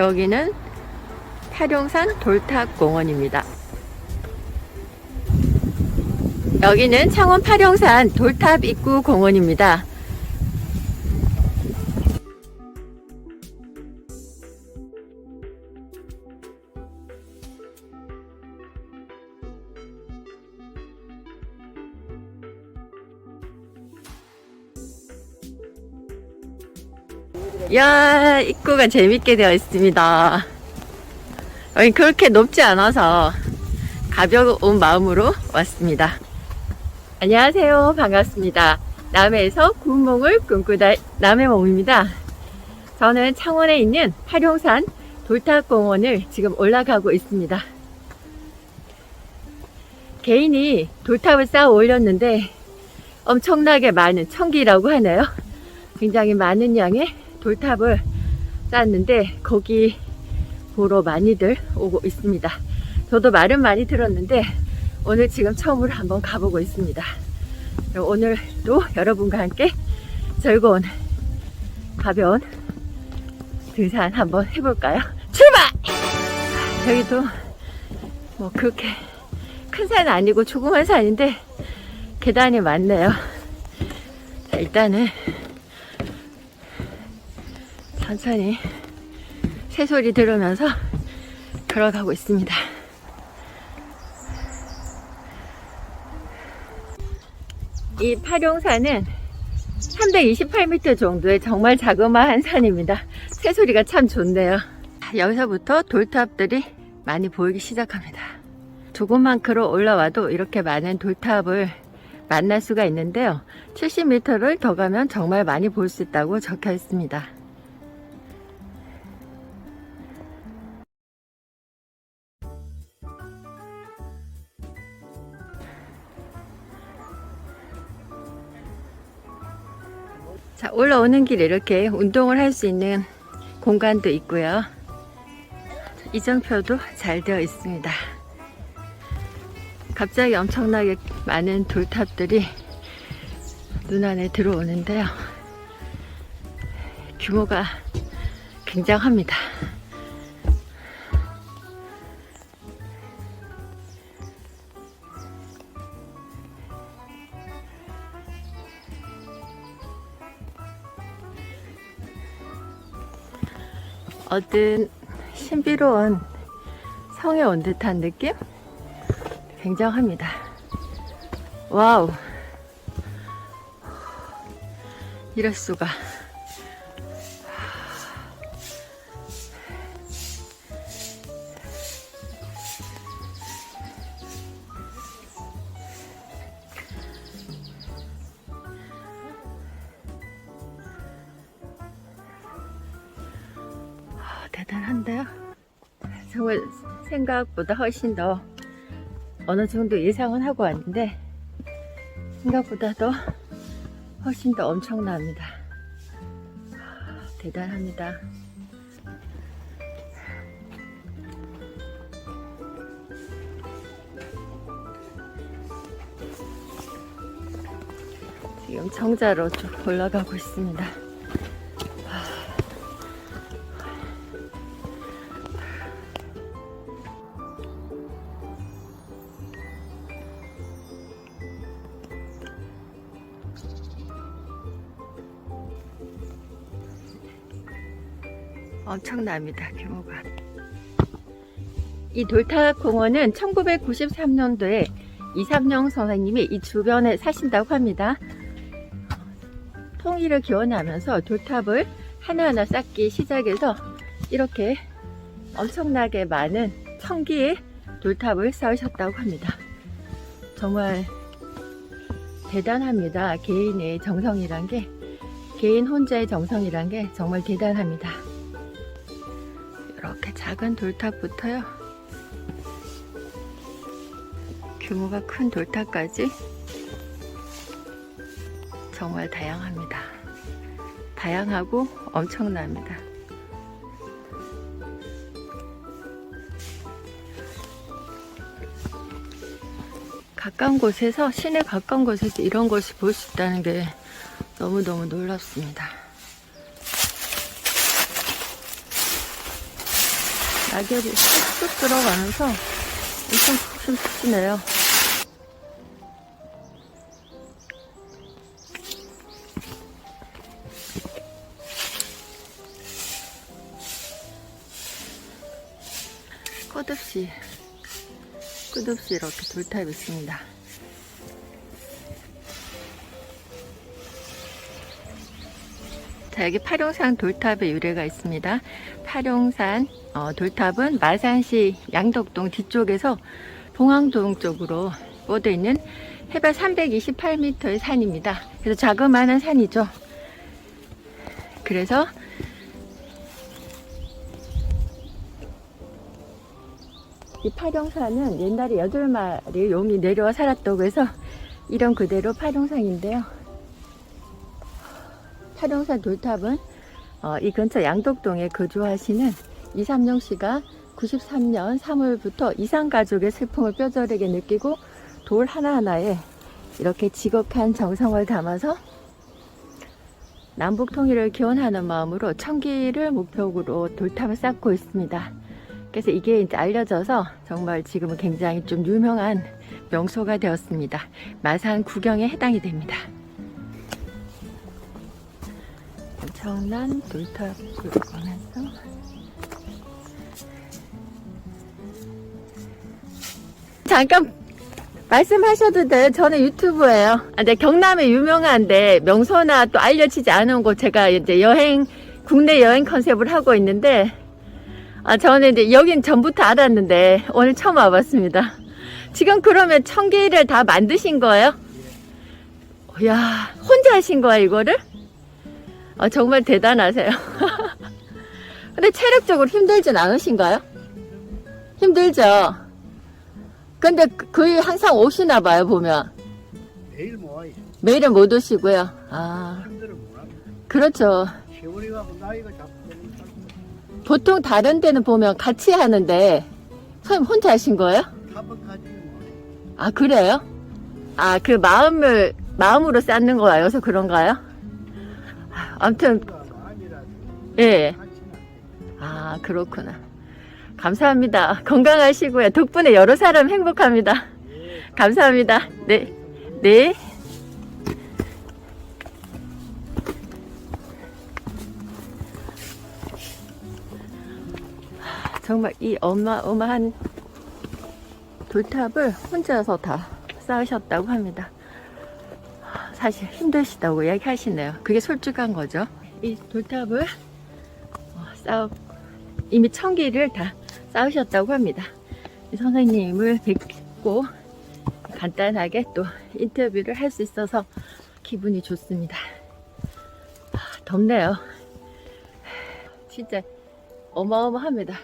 여기는 타룡산 돌탑공원입니다. 여기는 창원 파룡산 돌탑 입구 공원입니다. 야, 입구가 재밌게 되어 있습니다. 그렇게 높지 않아서 가벼운 마음으로 왔습니다. 안녕하세요. 반갑습니다. 남해에서 구운몽을 꿈꾸다 남해몽입니다. 저는 창원에 있는 파룡산 돌탑공원을 지금 올라가고 있습니다. 개인이 돌탑을 쌓아 올렸는데 엄청나게 많은 천기라고 하나요? 굉장히 많은 양의 돌탑을 쌓았는데 거기 보러 많이들 오고 있습니다. 저도 말은 많이 들었는데 오늘 지금 처음으로 한번 가보고 있습니다. 오늘도 여러분과 함께 즐거운 가벼운 등산 한번 해볼까요? 출발! 여기도 뭐 그렇게 큰 산은 아니고 조그만 산인데 계단이 많네요. 자, 일단은 천천히 새소리 들으면서 걸어가고 있습니다. 이 파룡산은 328m 정도의 정말 자그마한 산입니다. 새소리가 참 좋네요. 여기서부터 돌탑들이 많이 보이기 시작합니다. 조금만 걸어 올라와도 이렇게 많은 돌탑을 만날 수가 있는데요. 70m를 더 가면 정말 많이 볼 수 있다고 적혀 있습니다. 자, 올라오는 길에 이렇게 운동을 할 수 있는 공간도 있고요. 이정표도 잘 되어 있습니다. 갑자기 엄청나게 많은 돌탑들이 눈안에 들어오는데요. 규모가 굉장합니다. 어떤 신비로운 성에 온 듯한 느낌? 굉장합니다. 와우. 이럴 수가. 대단한데요? 정말 생각보다 훨씬 더 어느 정도 예상은 하고 왔는데 생각보다도 훨씬 더 엄청납니다. 아, 대단합니다. 지금 정자로 좀 올라가고 있습니다. 엄청납니다, 규모가. 이 돌탑 공원은 1993년도에 이삼영 선생님이 이 주변에 사신다고 합니다. 통일을 기원하면서 돌탑을 하나하나 쌓기 시작해서 이렇게 엄청나게 많은 천기의 돌탑을 쌓으셨다고 합니다. 정말 대단합니다. 개인의 정성이란 게, 개인 혼자의 정성이란 게 정말 대단합니다. 이렇게 작은 돌탑부터요. 규모가 큰 돌탑까지 정말 다양합니다. 다양하고 엄청납니다. 가까운 곳에서 시내 가까운 곳에서 이런 것을 볼 수 있다는 게 너무너무 놀랍습니다. 낙엽이 쑥쑥 들어가면서 엄청 푹신푹신해요. 끝없이 끝없이 이렇게 돌탑이 있습니다. 자, 여기 파룡산 돌탑의 유래가 있습니다. 파룡산 어, 돌탑은 마산시 양덕동 뒤쪽에서 봉황동 쪽으로 뻗어 있는 해발 328m의 산입니다. 그래서 자그마한 산이죠. 그래서 이 파룡산은 옛날에 여덟 마리 용이 내려와 살았다고 해서 이런 그대로 파룡산인데요. 파룡산 돌탑은 어, 이 근처 양덕동에 거주하시는 이삼용 씨가 93년 3월부터 이산 가족의 슬픔을 뼈저리게 느끼고 돌 하나하나에 이렇게 지극한 정성을 담아서 남북 통일을 기원하는 마음으로 청기를 목표로 돌탑을 쌓고 있습니다. 그래서 이게 이제 알려져서 정말 지금은 굉장히 좀 유명한 명소가 되었습니다. 마산 구경에 해당이 됩니다. 돌탑을 보면서 잠깐 말씀하셔도 돼요. 저는 유튜브예요. 아, 네, 경남에 유명한데 명소나 또 알려지지 않은 곳 제가 이제 여행 국내 여행 컨셉을 하고 있는데 아 저는 이제 여긴 전부터 알았는데 오늘 처음 와봤습니다. 지금 그러면 청계를 다 만드신 거예요? 야 혼자 하신 거야 이거를? 아, 정말 대단하세요. 근데 체력적으로 힘들진 않으신가요? 힘들죠? 근데 그- 거의 항상 오시나 봐요, 보면. 매일 모아요. 매일은 못 오시고요. 아. 그렇죠. 세월이 가고 나이가 자꾸 되는 사람 보통 다른 데는 보면 같이 하는데, 선생님 혼자 하신 거예요? 뭐 아, 그래요? 아, 그 마음을, 마음으로 쌓는 거여서 그런가요? 아, 아무튼, 예. 아, 그렇구나. 감사합니다. 건강하시고요. 덕분에 여러 사람 행복합니다. 예. 감사합니다. 네. 네. 정말 이 어마어마한 돌탑을 혼자서 다 쌓으셨다고 합니다. 사실 힘드시다고 이야기하시네요. 그게 솔직한 거죠. 이 돌탑을 어, 쌓 이미 천 개를 다 쌓으셨다고 합니다. 이 선생님을 뵙고 간단하게 또 인터뷰를 할 수 있어서 기분이 좋습니다. 아, 덥네요. 진짜 어마어마합니다.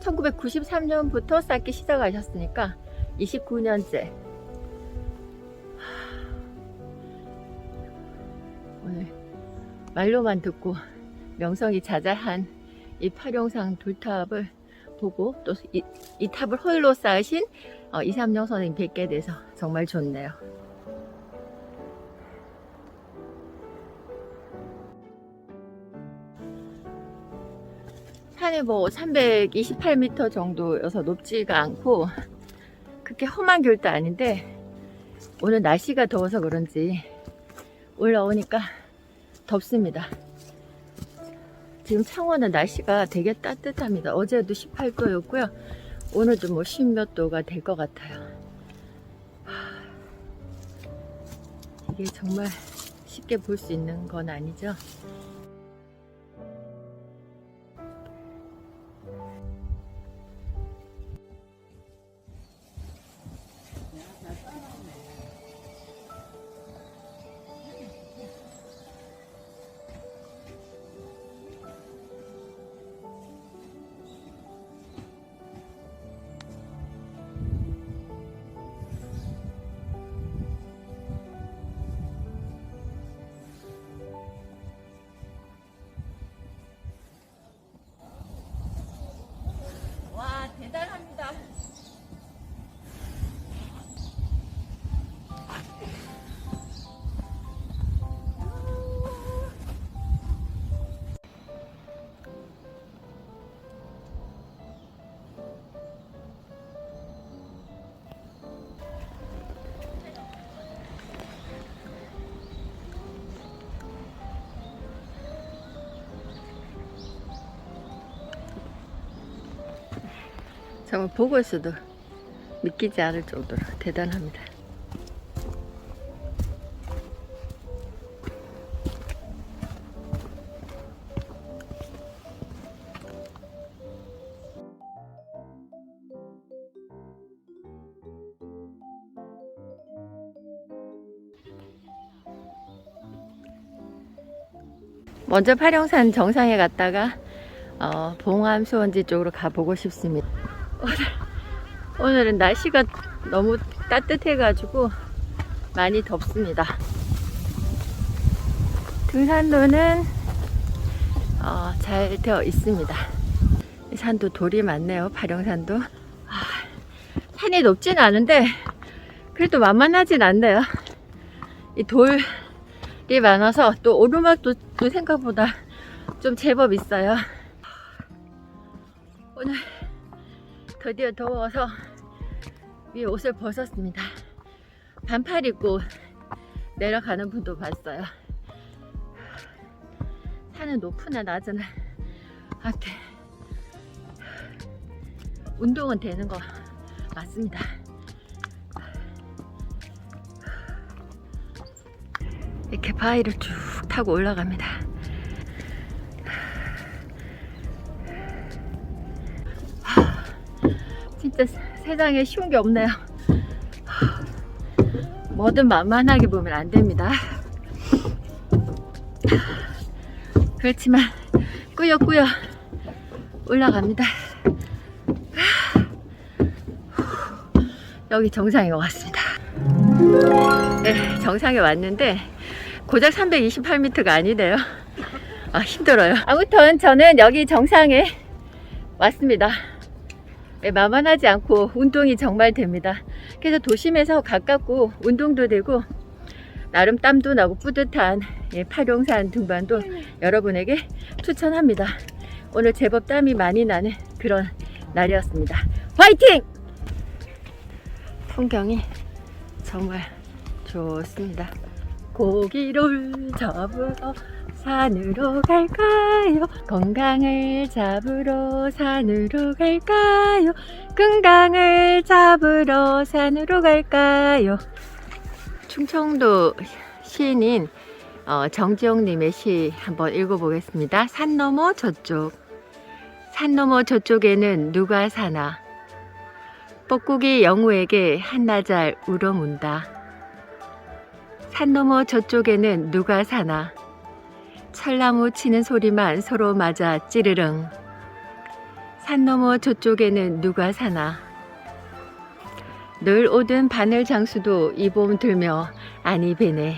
1993년부터 쌓기 시작하셨으니까 29년째. 말로만 듣고 명성이 자잘한 이 파룡상 돌탑을 보고 또 이, 이 탑을 홀로 쌓으신 어, 이삼영 선생님 뵙게 돼서 정말 좋네요. 산이 뭐 328m 정도여서 높지가 않고 그렇게 험한 길도 아닌데 오늘 날씨가 더워서 그런지 올라오니까 덥습니다. 지금 창원은 날씨가 되게 따뜻합니다. 어제도 18도였고요. 오늘도 뭐 10몇 도가 될 것 같아요. 하, 이게 정말 쉽게 볼 수 있는 건 아니죠. 정말 보고 있어도 믿기지 않을 정도로 대단합니다. 먼저 파령산 정상에 갔다가 어, 봉암 수원지 쪽으로 가보고 싶습니다. 오늘, 오늘은 날씨가 너무 따뜻해가지고 많이 덥습니다. 등산로는 어, 잘 되어 있습니다. 이 산도 돌이 많네요. 파령산도. 아, 산이 높진 않은데 그래도 만만하진 않네요. 이 돌이 많아서 또 오르막도 또 생각보다 좀 제법 있어요. 오늘 드디어 더워서 위에 옷을 벗었습니다. 반팔 입고 내려가는 분도 봤어요. 산은 높으나 낮으나 아무튼 운동은 되는 거 맞습니다. 이렇게 바위를 쭉 타고 올라갑니다. 진짜 세상에 쉬운 게 없네요. 뭐든 만만하게 보면 안 됩니다. 그렇지만 꾸역꾸역 올라갑니다. 여기 정상에 왔습니다. 네, 정상에 왔는데 고작 328m가 아니네요. 아, 힘들어요. 아무튼 저는 여기 정상에 왔습니다. 네, 만만하지 않고 운동이 정말 됩니다. 그래서 도심에서 가깝고 운동도 되고 나름 땀도 나고 뿌듯한 예, 파룡산 등반도 여러분에게 추천합니다. 오늘 제법 땀이 많이 나는 그런 날이었습니다. 화이팅! 풍경이 정말 좋습니다. 고기를 잡으러 산으로 갈까요? 건강을 잡으러 산으로 갈까요? 건강을 잡으러 산으로 갈까요? 충청도 시인인 어, 정지영님의 시 한번 읽어보겠습니다. 산 너머 저쪽, 산 너머 저쪽에는 누가 사나? 뻐꾸기 영우에게 한나잘 울어문다. 산 너머 저쪽에는 누가 사나? 철나무 치는 소리만 서로 맞아 찌르릉. 산 너머 저쪽에는 누가 사나? 늘 오던 바늘 장수도 이 봄 들며 아니 베네.